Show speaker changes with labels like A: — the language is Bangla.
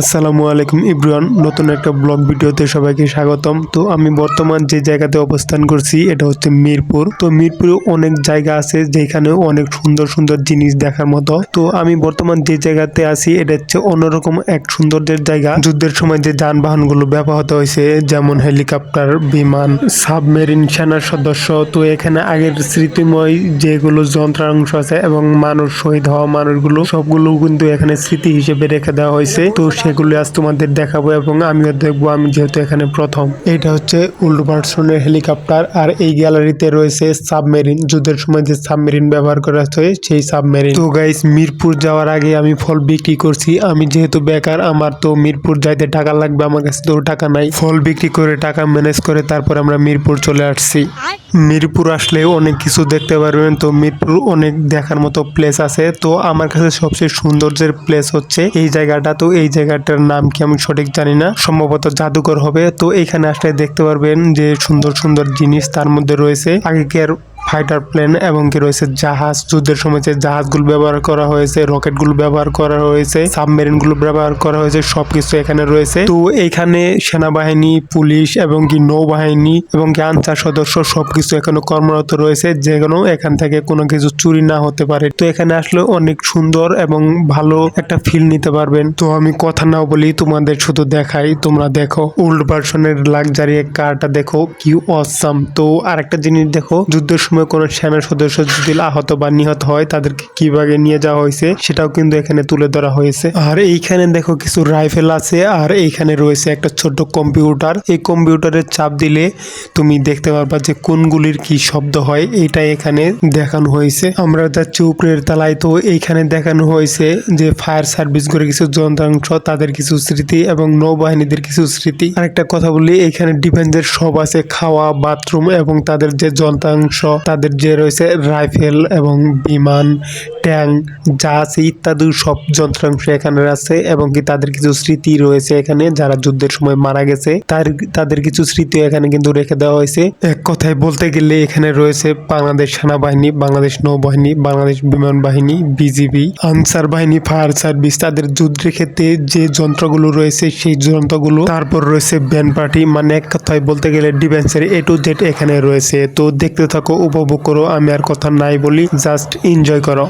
A: আসসালামু আলাইকুম ইব্রান নতুন একটা ব্লগ ভিডিওতে সবাইকে স্বাগতম। তো আমি বর্তমান যে জায়গাতে অবস্থান করছি, এটা হচ্ছে মিরপুর। তো মিরপুরে অনেক জায়গা আছে যেখানে অনেক সুন্দর সুন্দর জিনিস দেখার মতো। তো আমি বর্তমান যে জায়গাতে আছি, এটা হচ্ছে অন্যরকম এক সৌন্দর্যের জায়গা। যুদ্ধের সময় যে যানবাহনগুলো ব্যবহৃত হয়েছে, যেমন হেলিকপ্টার, বিমান, সাবমেরিন সেনার সদস্য, তো এখানে আগের স্মৃতিময় যেগুলো যন্ত্রাংশ আছে এবং মানুষ শহীদ হওয়া মানুষগুলো, সবগুলো কিন্তু এখানে স্মৃতি হিসেবে রেখে দেওয়া হয়েছে। তো সেগুলো আজ তোমাদের দেখাবো এবং আমিও দেখব আমি যেহেতু এখানে প্রথম। এটা হচ্ছে উল্টো ভার্সনের হেলিকপ্টার আর এই গ্যালারিতে রয়েছে সাবমেরিন। যুদ্ধের সময় যে সাবমেরিন ব্যবহার করা হয়েছে সেই সাবমেরিন। তো গাইস মিরপুর যাওয়ার আগে আমি ফল বিক্রি করছি। আমি যেহেতু বেকার, আমার তো মিরপুর যাইতে টাকা লাগবে, আমার কাছে তো টাকা নাই। ফল বিক্রি করে টাকা ম্যানেজ করে তারপর আমরা মিরপুর চলে আসছি। মিরপুর আসলে অনেক কিছু দেখতে পারবেন। তো মিরপুর অনেক দেখার মতো প্লেস আছে। তো আমার কাছে সবচেয়ে সৌন্দর্যের প্লেস হচ্ছে এই জায়গাটা। তো এই জায়গাটার নাম কি আমি সঠিক জানি না। সম্ভবত জাদুঘর হবে। তো এখানে আসলে দেখতে পারবেন যে সুন্দর সুন্দর জিনিস তার মধ্যে রয়েছে। আগেকার ফাইটার প্লেন এবং কি রয়েছে জাহাজ, যুদ্ধের সময় যে জাহাজগুলো ব্যবহার করা হয়েছে, রকেটগুলো ব্যবহার করা হয়েছে সাবমেরিনগুলো ব্যবহার করা হয়েছে, সবকিছু এখানে রয়েছে। তো এখানে সেনাবাহিনী, পুলিশ এবং কি নৌবাহিনী এবং কি আনসার সদস্য সবকিছু এখানে কর্মরত রয়েছে যে কোনো এখান থেকে কোনো কিছু চুরি না হতে পারে। তো এখানে আসলে অনেক সুন্দর এবং ভালো একটা ফিল নিতে পারবেন। তো আমি কথা না বলি তোমাদের শুধু দেখাই, তোমরা দেখো। ওল্ড ভার্সনের লাক্সারি কারটা দেখো, কি অসাম তো আরেকটা জিনিস দেখো, যুদ্ধের সময় কোনো সেনা সদস্য যদি আহত বা নিহত হয়, তাদেরকে কীভাবে নিয়ে যাওয়া হয়েছে সেটাও কিন্তু এখানে তুলে ধরা হয়েছে। আর এইখানে দেখো কিছু রাইফেল আছে, আর এইখানে রয়েছে একটা ছোট্ট কম্পিউটার। এই কম্পিউটারের চাপ দিলে তুমি দেখতে পারবা যে কোনগুলির কি শব্দ হয় এটা এখানে দেখানো হয়েছে। আমরা যাচ্ছি উপরের তালায় তো এইখানে দেখানো হয়েছে যে ফায়ার সার্ভিস করে কিছু যন্ত্রাংশ, তাদের কিছু স্মৃতি এবং নৌবাহিনীদের কিছু স্মৃতি। আরেকটা কথা বলি, এখানে ডিফেন্সের সব আছে, খাওয়া, বাথরুম এবং তাদের যে যন্ত্রাংশ। তাদের যে রয়েছে রাইফেল এবং বিমান, ট্যাঙ্ক, জাহাজ ইত্যাদি সব যন্ত্রাংশ এখানে আছে এবং কি তাদের কিছু স্মৃতি রয়েছে এখানে যারা যুদ্ধের সময় মারা গেছে। তার তাদের কিছু স্মৃতি এখানে কিন্তু রেখে দেওয়া হয়েছে। এক কথায় বলতে গেলে এখানে রয়েছে বাংলাদেশ সেনাবাহিনী, বাংলাদেশ নৌবাহিনী, বাংলাদেশ বিমান বাহিনী, বিজিবি, আনসার বাহিনী, ফায়ার সার্ভিস। তাদের যুদ্ধের ক্ষেত্রে যে যন্ত্রগুলো রয়েছে সেই যন্ত্রগুলো, তারপর রয়েছে ব্যান্ড পার্টি। মানে এক কথায় বলতে গেলে ডিফেন্সের এ টু জেড এখানে রয়েছে। তো দেখতে থাকো উপভোগ করো আমি আর কথা নাই বলি জাস্ট এনজয় করো।